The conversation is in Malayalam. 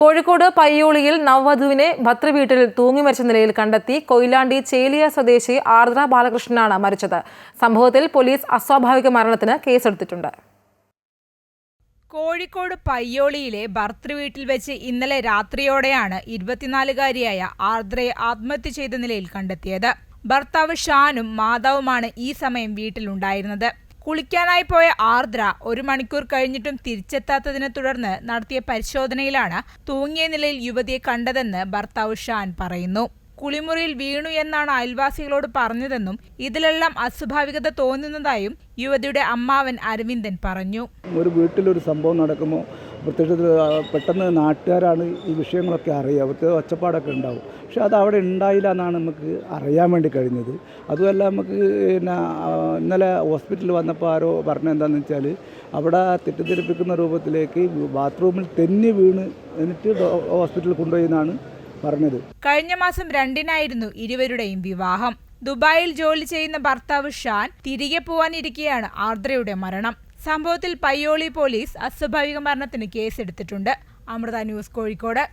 കോഴിക്കോട് പയ്യോളിയിൽ നവവധുവിനെ ഭർത്തൃവീട്ടിൽ തൂങ്ങി മരിച്ച നിലയിൽ കണ്ടെത്തി കൊയിലാണ്ടി ചേലിയ സ്വദേശി ആർദ്ര ബാലകൃഷ്ണനാണ് മരിച്ചത്. സംഭവത്തിൽ പോലീസ് അസ്വാഭാവിക മരണത്തിന് കേസെടുത്തിട്ടുണ്ട്. കോഴിക്കോട് പയ്യോളിയിലെ ഭർത്തൃവീട്ടിൽ വെച്ച് ഇന്നലെ രാത്രിയോടെയാണ് ഇരുപത്തിനാലുകാരിയായ ആർദ്രയെ ആത്മഹത്യ ചെയ്ത നിലയിൽ കണ്ടെത്തിയത്. ഭർത്താവ് ഷാനും മാതാവുമാണ് ഈ സമയം വീട്ടിലുണ്ടായിരുന്നത്. കുളിക്കാനായി പോയ ആർദ്ര ഒരു മണിക്കൂർ കഴിഞ്ഞിട്ടും തിരിച്ചെത്താത്തതിനെ തുടർന്ന് നടത്തിയ പരിശോധനയിലാണ് തൂങ്ങിയ നിലയിൽ യുവതിയെ കണ്ടതെന്ന് ഭർത്താവ് ഷാൻ പറയുന്നു. കുളിമുറിയിൽ വീണു എന്നാണ് അയൽവാസികളോട് പറഞ്ഞതെന്നും ഇതിലെല്ലാം അസ്വാഭാവികത തോന്നുന്നതായും യുവതിയുടെ അമ്മാവൻ അരവിന്ദൻ പറഞ്ഞു. ഒരു വീട്ടിലൊരു സംഭവം നടക്കുമ്പോൾ പ്രത്യേകിച്ച് പെട്ടെന്ന് നാട്ടുകാരാണ് ഈ വിഷയങ്ങളൊക്കെ അറിയുക. അവർക്ക് ഒച്ചപ്പാടൊക്കെ ഉണ്ടാവും. പക്ഷെ അത് അവിടെ ഉണ്ടായില്ല എന്നാണ് നമുക്ക് അറിയാൻ വേണ്ടി കഴിഞ്ഞത്. അതുമല്ല നമുക്ക് പിന്നെ ഇന്നലെ ഹോസ്പിറ്റലിൽ വന്നപ്പോൾ ആരോ പറഞ്ഞ എന്താണെന്ന് വെച്ചാൽ അവിടെ തെറ്റിദ്ധരിപ്പിക്കുന്ന രൂപത്തിലേക്ക് ബാത്റൂമിൽ തെന്നി വീണ് എന്നിട്ട് ഹോസ്പിറ്റലിൽ കൊണ്ടുപോയി എന്നാണ് പറഞ്ഞത്. കഴിഞ്ഞ മാസം രണ്ടിനായിരുന്നു ഇരുവരുടെയും വിവാഹം. ദുബായിൽ ജോലി ചെയ്യുന്ന ഭർത്താവ് ഷാൻ തിരികെ പോവാനിരിക്കെയാണ് ആർദ്രയുടെ മരണം. സംഭവത്തിൽ പയ്യോളി പോലീസ് അസ്വാഭാവിക മരണത്തിന് കേസെടുത്തിട്ടുണ്ട്. അമൃത ന്യൂസ് കോഴിക്കോട്.